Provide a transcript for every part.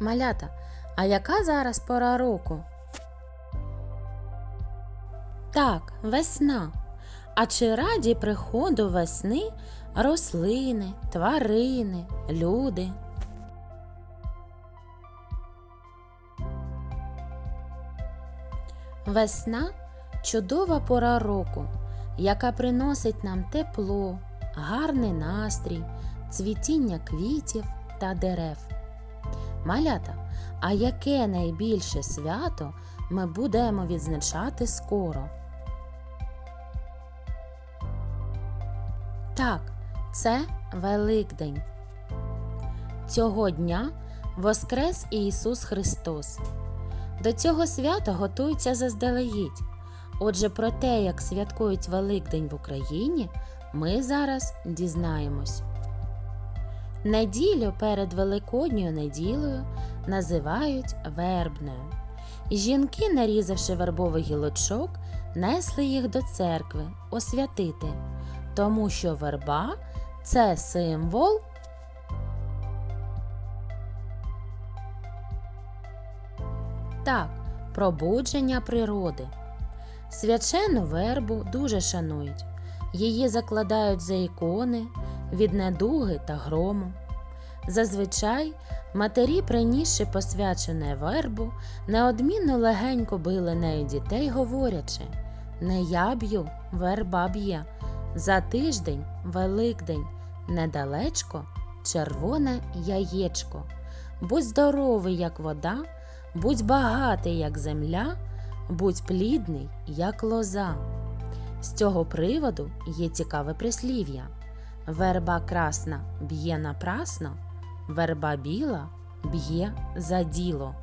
Малята, а яка зараз пора року? Так, весна. А чи раді приходу весни рослини, тварини, люди? Весна чудова пора року, яка приносить нам тепло, гарний настрій, цвітіння квітів та дерев. Малята, а яке найбільше свято ми будемо відзначати скоро? Так, це Великдень. Цього дня Воскрес Ісус Христос. До цього свята готуються заздалегідь. Отже, про те, як святкують Великдень в Україні, ми зараз дізнаємось. Неділю перед Великодньою неділею називають вербною. Жінки, нарізавши вербовий гілочок, несли їх до церкви освятити, тому що верба це символ. Так, пробудження природи. Свячену вербу дуже шанують. Її закладають за ікони від недуги та грому. Зазвичай матері, принісши посвячене вербу, неодмінно легенько били нею дітей, говорячи Не я б'ю, верба б'є. За тиждень, Великдень, недалечко, червоне яєчко. Будь здоровий, як вода, будь багатий, як земля, будь плідний, як лоза. З цього приводу є цікаве прислів'я. Верба красна б'є напрасно, верба біла б'є за діло.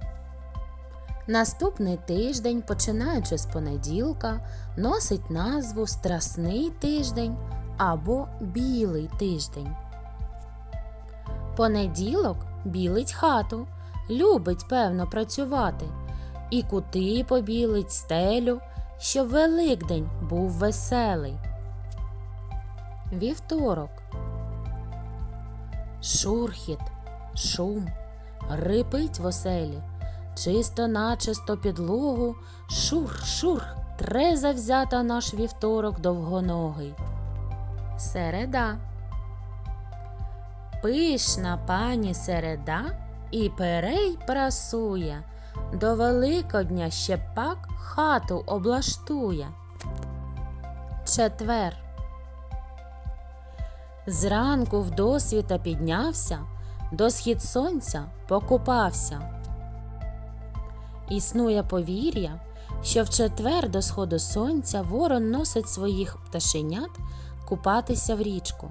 Наступний тиждень, починаючи з понеділка, носить назву Страсний тиждень або Білий тиждень. Понеділок білить хату, любить певно працювати, і кути побілить стелю, щоб Великдень був веселий. Вівторок. Шурхіт, шум, рипить в оселі, чисто начисто підлогу, шур, шур, тре завзята наш вівторок довгоногий. Середа. Пишна пані середа і перей прасує, до Великодня ще пак хату облаштує. Четвер. Зранку вдосвіта піднявся, до схід сонця покупався. Існує повір'я, що в четвер до сходу сонця ворон носить своїх пташенят купатися в річку.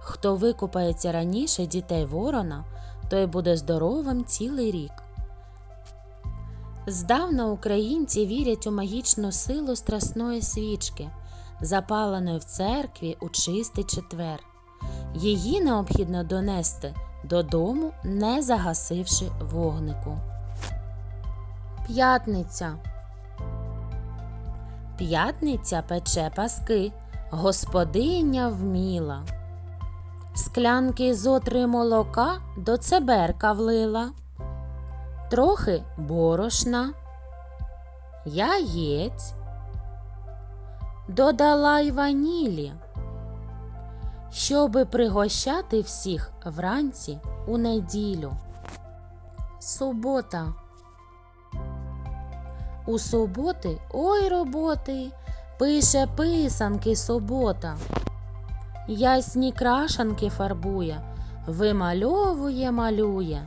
Хто викупається раніше дітей ворона, той буде здоровим цілий рік. Здавна українці вірять у магічну силу страсної свічки, запаленої в церкві у чистий четвер. Її необхідно донести додому, не загасивши вогнику. П'ятниця. П'ятниця пече паски, господиня вміла. Склянки зо три молока до цеберка влила, трохи борошна, яєць, додала й ванілі щоби пригощати всіх вранці у неділю. Субота. У суботи ой роботи пише писанки субота. Ясні крашанки фарбує, вимальовує, малює.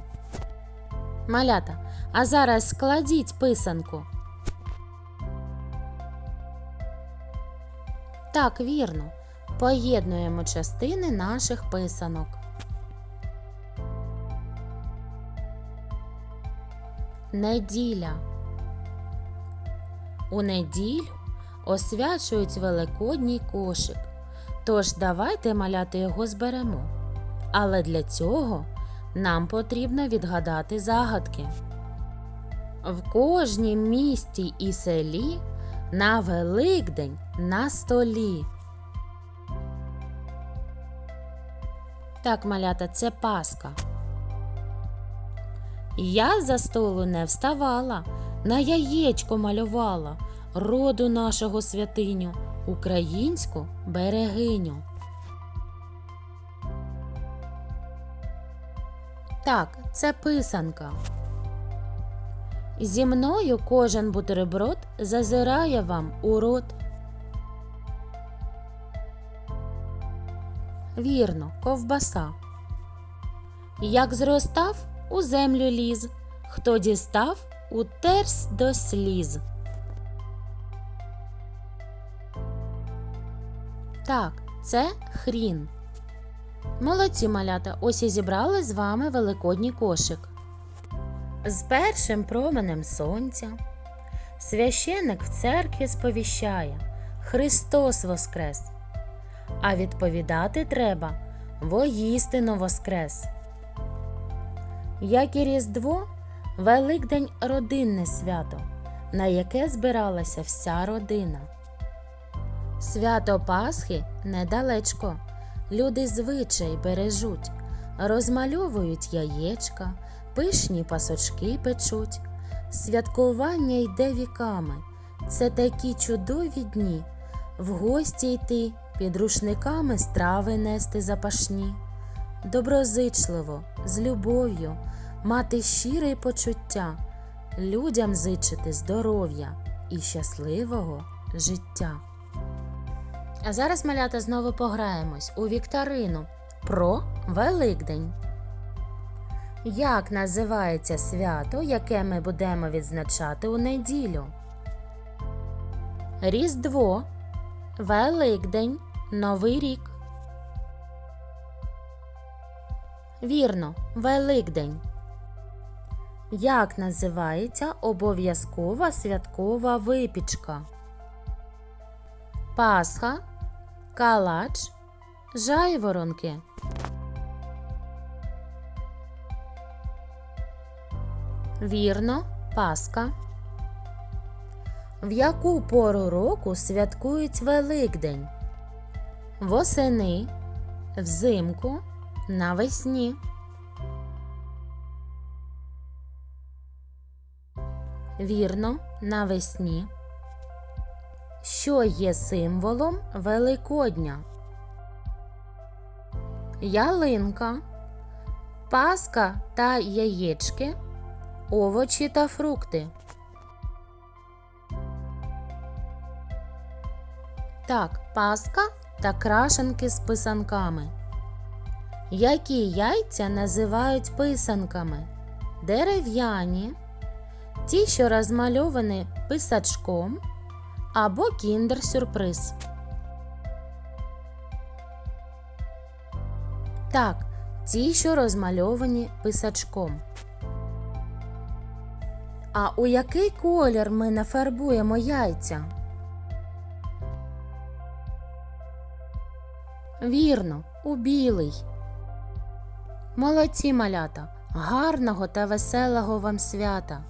Малята, а зараз складіть писанку. Так, вірно. Поєднуємо частини наших писанок. Неділя. У неділю освячують великодній кошик. Тож давайте маляти його зберемо. Але для цього нам потрібно відгадати загадки. В кожнім місті і селі на Великдень на столі. Так, малята, це паска. Я за столу не вставала, на яєчко малювала роду нашого святиню, українську берегиню. Так, це писанка. Зі мною кожен бутерброд зазирає вам у рот. Вірно, ковбаса. Як зростав, у землю ліз, хто дістав, утерсь до сліз. Так, це хрін. Молодці малята, ось і зібрали з вами великодній кошик. З першим променем сонця священник в церкві сповіщає Христос Воскрес. А відповідати треба воістину Воскрес. Як і Різдво, Великдень родинне свято, на яке збиралася вся родина. Свято Пасхи недалечко. Люди звичай бережуть, розмальовують яєчка, пишні пасочки печуть. Святкування йде віками. Це такі чудові дні. В гості йти, під рушниками страви нести запашні. Доброзичливо, з любов'ю, мати щире почуття, людям зичити здоров'я і щасливого життя. А зараз, малята, знову пограємось у вікторину про Великдень. Як називається свято, яке ми будемо відзначати у неділю? Різдво, Великдень, Новий рік. Вірно, Великдень. Як називається обов'язкова святкова випічка? Пасха, калач, жайворонки. Вірно, Пасха. В яку пору року святкують Великдень? Восени, взимку, навесні. Вірно, навесні. Що є символом Великодня? Ялинка, паска та яєчки, овочі та фрукти. Так, паска та крашенки з писанками. Які яйця називають писанками? Дерев'яні, ті, що розмальовані писачком або кіндер-сюрприз. Так, ті, що розмальовані писачком. А у який колір ми нафарбуємо яйця? Вірно, у білий. Молодці малята, гарного та веселого вам свята!